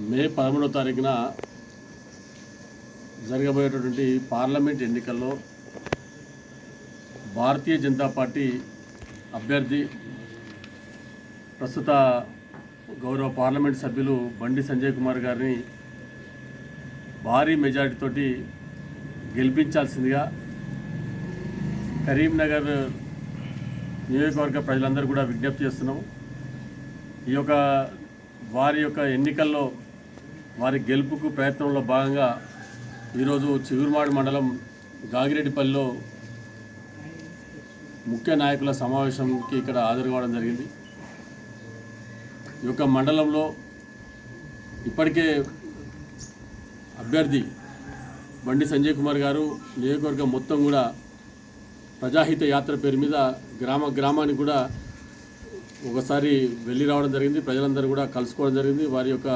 మే పదమూడవ తారీఖున జరగబోయేటటువంటి పార్లమెంట్ ఎన్నికల్లో భారతీయ జనతా పార్టీ అభ్యర్థి ప్రస్తుత గౌరవ పార్లమెంట్ సభ్యులు బండి సంజయ్ కుమార్ గారిని భారీ మెజారిటీతోటి గెలిపించాల్సిందిగా కరీంనగర్ నియోజకవర్గ ప్రజలందరూ కూడా విజ్ఞప్తి చేస్తున్నాము ఈ యొక్క వారి యొక్క ఎన్నికల్లో వారి గెలుపుకు ప్రయత్నంలో భాగంగా ఈరోజు చిగురుమాడి మండలం గాగిరెడ్డిపల్లిలో ముఖ్య నాయకుల సమావేశంకి ఇక్కడ హాజరు కావడం జరిగింది. ఈ యొక్క మండలంలో ఇప్పటికే అభ్యర్థి బండి సంజయ్ కుమార్ గారు నియోజకవర్గం మొత్తం కూడా ప్రజాహిత యాత్ర పేరు మీద గ్రామ గ్రామానికి కూడా ఒకసారి వెళ్ళి రావడం జరిగింది. ప్రజలందరూ కూడా కలుసుకోవడం జరిగింది. వారి యొక్క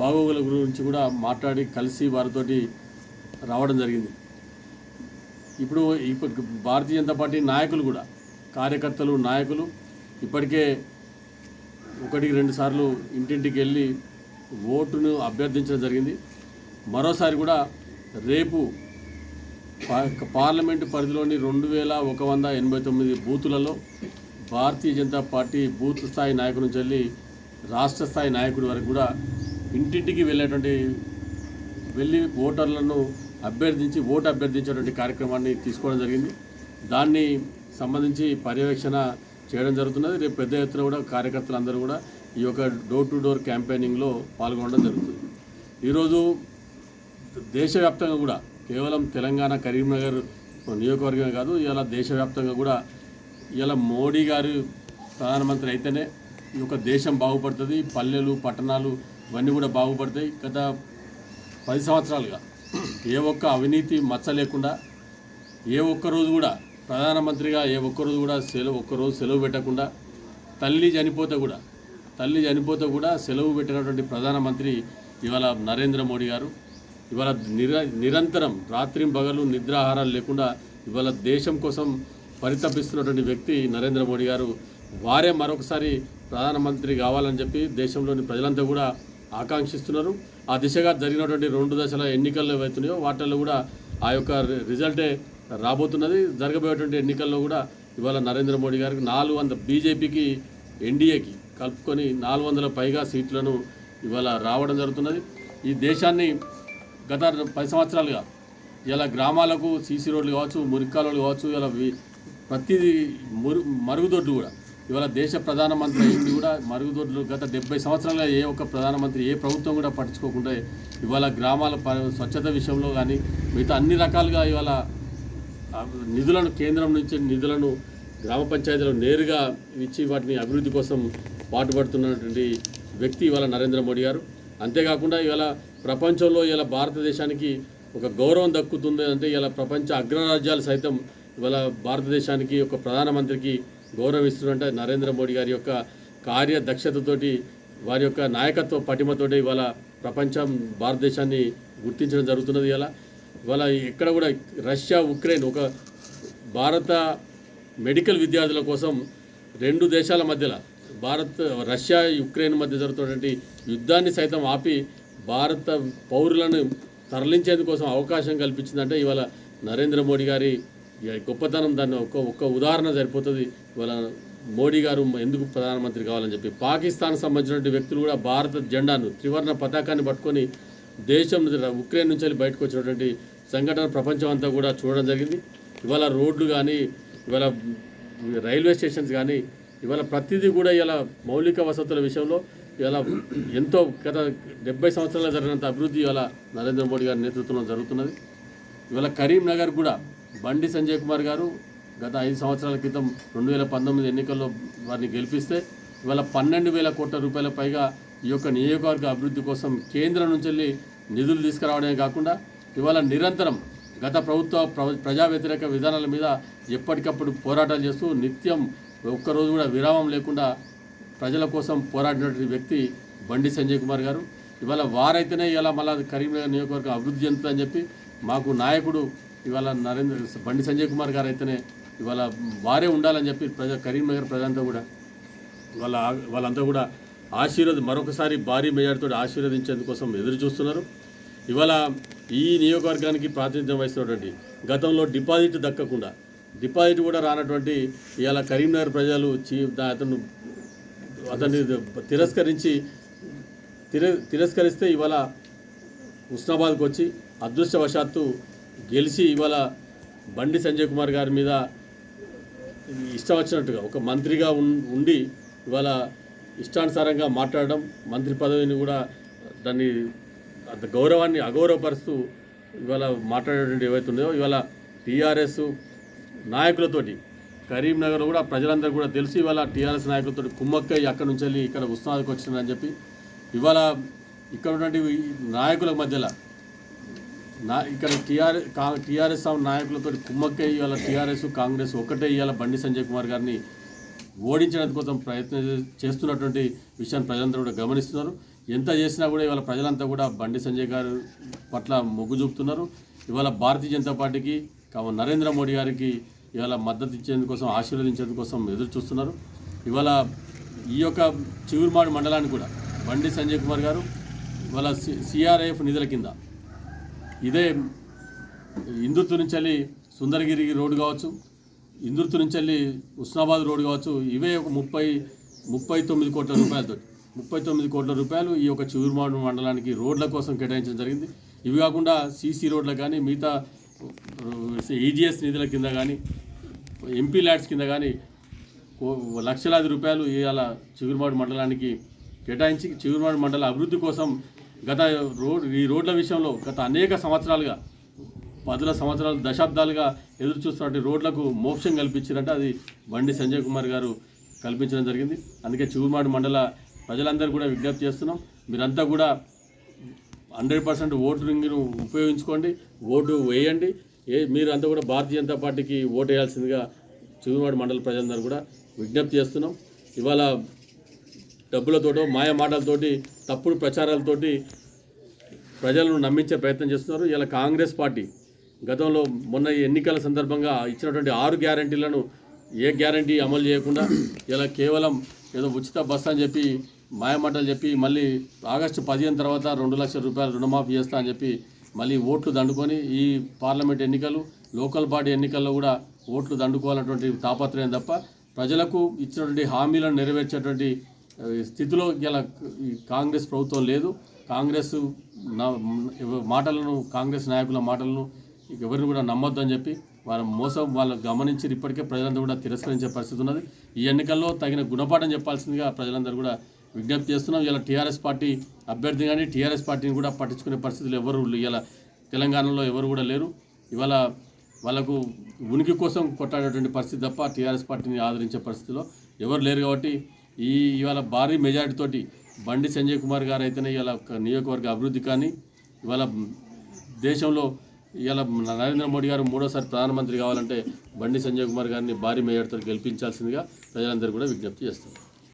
బాగోగుల గురించి కూడా మాట్లాడి కలిసి వారితోటి రావడం జరిగింది. ఇప్పుడు ఇప్పుడు భారతీయ జనతా పార్టీ నాయకులు కూడా కార్యకర్తలు నాయకులు ఇప్పటికే ఒకటికి రెండు సార్లు ఇంటింటికి వెళ్ళి ఓటును అభ్యర్థించడం జరిగింది. మరోసారి కూడా రేపు పార్లమెంటు పరిధిలోని రెండు వేల ఒక వంద ఎనభై తొమ్మిది బూతులలో భారతీయ జనతా పార్టీ బూత్ స్థాయి నాయకుడి నుంచి వెళ్ళి రాష్ట్ర స్థాయి నాయకుడి వరకు కూడా ఇంటింటికి వెళ్ళేటువంటి వెళ్ళి ఓటర్లను అభ్యర్థించి ఓటు అభ్యర్థించేటువంటి కార్యక్రమాన్ని తీసుకోవడం జరిగింది. దాన్ని సంబంధించి పర్యవేక్షణ చేయడం జరుగుతున్నది. రేపు పెద్ద ఎత్తున కూడా కార్యకర్తలందరూ కూడా ఈ యొక్క డోర్ టు డోర్ క్యాంపెయినింగ్లో పాల్గొనడం జరుగుతుంది. ఈరోజు దేశవ్యాప్తంగా కూడా కేవలం తెలంగాణ కరీంనగర్ నియోజకవర్గమే కాదు ఇలా దేశవ్యాప్తంగా కూడా ఇలా మోడీ గారు ప్రధానమంత్రి అయితేనే ఈ యొక్క దేశం బాగుపడుతుంది. పల్లెలు పట్టణాలు ఇవన్నీ కూడా బాగుపడతాయి. గత పది సంవత్సరాలుగా ఏ ఒక్క అవినీతి మచ్చ లేకుండా ఏ ఒక్క రోజు కూడా ప్రధానమంత్రిగా ఏ ఒక్క రోజు కూడా సెలవు ఒక్కరోజు సెలవు పెట్టకుండా తల్లి చనిపోతే కూడా తల్లి చనిపోతే కూడా సెలవు పెట్టినటువంటి ప్రధానమంత్రి ఇవాళ నరేంద్ర మోడీ గారు ఇవాళ నిర నిరంతరం రాత్రి పగలు నిద్రాహారాలు లేకుండా ఇవాళ దేశం కోసం పరితపిస్తున్నటువంటి వ్యక్తి నరేంద్ర మోడీ గారు. వారే మరొకసారి ప్రధానమంత్రి కావాలని చెప్పి దేశంలోని ప్రజలంతా కూడా ఆకాంక్షిస్తున్నారు. ఆ దిశగా జరిగినటువంటి రెండు దశల ఎన్నికల్లో ఏవైతున్నాయో వాటిల్లో కూడా ఆ యొక్క రిజల్టే రాబోతున్నది. జరగబోయేటువంటి ఎన్నికల్లో కూడా ఇవాళ నరేంద్ర మోడీ గారికి నాలుగు వంద బీజేపీకి ఎన్డీఏకి కలుపుకొని నాలుగు వందల పైగా సీట్లను ఇవాళ రావడం జరుగుతున్నది. ఈ దేశాన్ని గత పది సంవత్సరాలుగా ఇలా గ్రామాలకు సీసీ రోడ్లు కావచ్చు మురికాలు కావచ్చు ఇలా ప్రతిదీ మురు మరుగుదొడ్లు కూడా ఇవాళ దేశ ప్రధానమంత్రి అయింది కూడా మరుగుదొడ్లు గత డెబ్బై సంవత్సరాలుగా ఏ ఒక్క ప్రధానమంత్రి ఏ ప్రభుత్వం కూడా పట్టించుకోకుండా ఇవాళ గ్రామాల స్వచ్ఛత విషయంలో కానీ మిగతా అన్ని రకాలుగా ఇవాళ నిధులను కేంద్రం నుంచి నిధులను గ్రామ పంచాయతీలో నేరుగా ఇచ్చి వాటిని అభివృద్ధి కోసం పాటుపడుతున్నటువంటి వ్యక్తి ఇవాళ నరేంద్ర మోడీ గారు. అంతేకాకుండా ఇవాళ ప్రపంచంలో ఇలా భారతదేశానికి ఒక గౌరవం దక్కుతుంది అంటే ఇలా ప్రపంచ అగ్రరాజ్యాలు సైతం ఇవాళ భారతదేశానికి ఒక ప్రధానమంత్రికి గౌరవం నరేంద్ర మోడీ గారి యొక్క కార్యదక్షతతోటి వారి యొక్క నాయకత్వ పటిమతోటి ఇవాళ ప్రపంచం భారతదేశాన్ని గుర్తించడం జరుగుతున్నది ఇలా ఇవాళ ఎక్కడ కూడా రష్యా ఉక్రెయిన్ ఒక భారత మెడికల్ విద్యార్థుల కోసం రెండు దేశాల మధ్యలో భారత్ రష్యా యుక్రెయిన్ మధ్య జరుగుతున్నటువంటి యుద్ధాన్ని సైతం ఆపి భారత పౌరులను తరలించేందుకోసం అవకాశం కల్పించిందంటే ఇవాళ నరేంద్ర మోడీ గారి గొప్పతనం దాన్ని ఒక్క ఒక్క ఉదాహరణ సరిపోతుంది. ఇవాళ మోడీ గారు ఎందుకు ప్రధానమంత్రి కావాలని చెప్పి పాకిస్తాన్ సంబంధించినటువంటి వ్యక్తులు కూడా భారత జెండాను త్రివర్ణ పతాకాన్ని పట్టుకొని దేశం ఉక్రెయిన్ నుంచి వెళ్ళి బయటకు వచ్చినటువంటి సంఘటన ప్రపంచం అంతా కూడా చూడడం జరిగింది. ఇవాళ రోడ్లు కానీ ఇవాళ రైల్వే స్టేషన్స్ కానీ ఇవాళ ప్రతిదీ కూడా ఇలా మౌలిక వసతుల విషయంలో ఇలా ఎంతో గత డెబ్బై సంవత్సరాలు జరిగినంత అభివృద్ధి ఇవాళ నరేంద్ర మోడీ గారి నేతృత్వంలో జరుగుతున్నది. ఇవాళ కరీంనగర్ కూడా బండి సంజయ్ కుమార్ గారు గత ఐదు సంవత్సరాల క్రితం రెండు వేల పంతొమ్మిది ఎన్నికల్లో వారిని గెలిపిస్తే ఇవాళ పన్నెండు వేల కోట్ల రూపాయల పైగా ఈ యొక్క నియోజకవర్గ అభివృద్ధి కోసం కేంద్రం నుంచి వెళ్ళి నిధులు తీసుకురావడమే కాకుండా ఇవాళ నిరంతరం గత ప్రభుత్వ ప్ర- ప్రజా వ్యతిరేక విధానాల మీద ఎప్పటికప్పుడు పోరాటాలు చేస్తూ నిత్యం ఒక్కరోజు కూడా విరామం లేకుండా ప్రజల కోసం పోరాడినటువంటి వ్యక్తి బండి సంజయ్ కుమార్ గారు. ఇవాళ వారైతేనే ఇలా మళ్ళా కరీంనగర్ నియోజకవర్గం అభివృద్ధి చెందుతుందని చెప్పి మాకు నాయకుడు ఇవాళ నరేంద్ర బండి సంజయ్ కుమార్ గారు అయితేనే ఇవాళ వారే ఉండాలని చెప్పి ప్రజా కరీంనగర్ ప్రజలంతా కూడా వాళ్ళ వాళ్ళంతా కూడా ఆశీర్వద మరొకసారి భారీ మెజార్టీతో ఆశీర్వదించేందుకోసం ఎదురు చూస్తున్నారు. ఇవాళ ఈ నియోజకవర్గానికి ప్రాతినిధ్యం వహిస్తున్నటువంటి గతంలో డిపాజిట్ దక్కకుండా డిపాజిట్ కూడా రానటువంటి ఇవాళ కరీంనగర్ ప్రజలు చీ అతను అతన్ని తిరస్కరించి తిర తిరస్కరిస్తే ఇవాళ హుస్నాబాద్కి వచ్చి అదృష్టవశాత్తు గెలిచి ఇవాళ బండి సంజయ్ కుమార్ గారి మీద ఇష్టం వచ్చినట్టుగా ఒక మంత్రిగా ఉండి ఇవాళ ఇష్టానుసారంగా మాట్లాడడం మంత్రి పదవిని కూడా దాన్ని అంత గౌరవాన్ని అగౌరవపరుస్తూ ఇవాళ మాట్లాడేటువంటి ఏవైతే ఉన్నాయో ఇవాళ టీఆర్ఎస్ నాయకులతోటి కరీంనగర్లో కూడా ప్రజలందరూ కూడా తెలిసి ఇవాళ టీఆర్ఎస్ నాయకులతో కుమ్మక్కై అక్కడి నుంచి వెళ్ళి ఇక్కడ ఉస్మానాబాద్కి వచ్చిందని చెప్పి ఇవాళ ఇక్కడ ఉన్నటువంటి నాయకుల మధ్యలో నా ఇక్కడ టీఆర్ఎస్ కా టీఆర్ఎస్ నాయకులతో కుమ్మక్కే ఇవాళ టీఆర్ఎస్ కాంగ్రెస్ ఒకటే ఇవాళ బండి సంజయ్ కుమార్ గారిని ఓడించడానికి కోసం ప్రయత్నం చేస్తున్నటువంటి విషయాన్ని ప్రజలందరూ కూడా గమనిస్తున్నారు. ఎంత చేసినా కూడా ఇవాళ ప్రజలంతా కూడా బండి సంజయ్ గారు పట్ల మొగ్గు చూపుతున్నారు. ఇవాళ భారతీయ జనతా పార్టీకి కావు నరేంద్ర మోడీ గారికి ఇవాళ మద్దతు ఇచ్చేందుకోసం ఆశీర్వదించేందుకోసం ఎదురు చూస్తున్నారు. ఇవాళ ఈ యొక్క చిగురుమాడి మండలాన్ని కూడా బండి సంజయ్ కుమార్ గారు ఇవాళ సి సిఆర్ఐఎఫ్ నిధుల కింద ఇదే ఇందుర్తు నుంచి వెళ్ళి సుందరగిరి రోడ్డు కావచ్చు ఇందుర్తు నుంచి వెళ్ళి ఉస్నాబాద్ రోడ్డు కావచ్చు ఇవే ఒక ముప్పై ముప్పై తొమ్మిది కోట్ల రూపాయలతో ముప్పై తొమ్మిది కోట్ల రూపాయలు ఈ యొక్క చిగురుమాడు మండలానికి రోడ్ల కోసం కేటాయించడం జరిగింది. ఇవి కాకుండా సీసీ రోడ్ల కానీ మిగతా ఈజీఎస్ నిధుల కింద కానీ ఎంపీ ల్యాడ్స్ కింద కానీ కో- లక్షలాది రూపాయలు ఇవాళ చిగురుమాడు మండలానికి కేటాయించి చిగురుమాడు మండల అభివృద్ధి కోసం గత రోడ్ ఈ రోడ్ల విషయంలో గత అనేక సంవత్సరాలుగా పదుల సంవత్సరాలు దశాబ్దాలుగా ఎదురు చూస్తున్నటువంటి రోడ్లకు మోక్షం కల్పించారంటే అది బండి సంజయ్ కుమార్ గారు కల్పించడం జరిగింది. అందుకే చిగురుమాడు మండల ప్రజలందరూ కూడా విజ్ఞప్తి చేస్తున్నాం. మీరంతా కూడా హండ్రెడ్ పర్సెంట్ ఓటింగ్ను ఉపయోగించుకోండి ఓటు వేయండి. ఏ మీరు అంతా కూడా భారతీయ జనతా పార్టీకి ఓటు వేయాల్సిందిగా చిగురుమాడు మండల ప్రజలందరూ కూడా విజ్ఞప్తి చేస్తున్నాం. ఇవాళ డబ్బులతోటో మాయ మాటలతోటి తప్పుడు ప్రచారాలతోటి ప్రజలను నమ్మించే ప్రయత్నం చేస్తున్నారు. ఇలా కాంగ్రెస్ పార్టీ గతంలో మొన్న ఈ ఎన్నికల సందర్భంగా ఇచ్చినటువంటి ఆరు గ్యారంటీలను ఏ గ్యారంటీ అమలు చేయకుండా ఇలా కేవలం ఏదో ఉచిత బస్ అని చెప్పి మాయమాటలు చెప్పి మళ్ళీ ఆగస్టు పదిహేను తర్వాత రెండు లక్షల రూపాయలు రుణమాఫీ చేస్తా అని చెప్పి మళ్ళీ ఓట్లు దండుకొని ఈ పార్లమెంట్ ఎన్నికలు లోకల్ బాడీ ఎన్నికల్లో కూడా ఓట్లు దండుకోవాలన్నటువంటి తాపత్రయం తప్ప ప్రజలకు ఇచ్చినటువంటి హామీలను నెరవేర్చేటువంటి స్థితిలో ఇలా ఈ కాంగ్రెస్ ప్రభుత్వం లేదు. కాంగ్రెస్ నా- మాటలను కాంగ్రెస్ నాయకుల మాటలను ఎవరిని కూడా నమ్మొద్దు అని చెప్పి వాళ్ళ మోసం వాళ్ళు గమనించి ఇప్పటికే ప్రజలందరూ కూడా తిరస్కరించే పరిస్థితి ఉన్నది. ఈ ఎన్నికల్లో తగిన గుణపాఠం చెప్పాల్సిందిగా ప్రజలందరూ కూడా విజ్ఞప్తి చేస్తున్నాం. ఇలా టీఆర్ఎస్ పార్టీ అభ్యర్థి కానీ టీఆర్ఎస్ పార్టీని కూడా పట్టించుకునే పరిస్థితులు ఎవరు ఇలా తెలంగాణలో ఎవరు కూడా లేరు. ఇవాళ వాళ్ళకు ఉనికి కోసం కొట్టాడేటువంటి పరిస్థితి తప్ప టీఆర్ఎస్ పార్టీని ఆదరించే పరిస్థితిలో ఎవరు లేరు కాబట్టి ఈ ఇవాళ భారీ మెజారిటీ తోటి బండి సంజయ్ కుమార్ గారు అయితేనే ఇవాళ నియోజకవర్గ అభివృద్ధి కానీ ఇవాళ దేశంలో ఇవాళ నరేంద్ర మోడీ గారు మూడోసారి ప్రధానమంత్రి కావాలంటే బండి సంజయ్ కుమార్ గారిని భారీ మెజార్టీతో గెలిపించాల్సిందిగా ప్రజలందరూ కూడా విజ్ఞప్తి చేస్తారు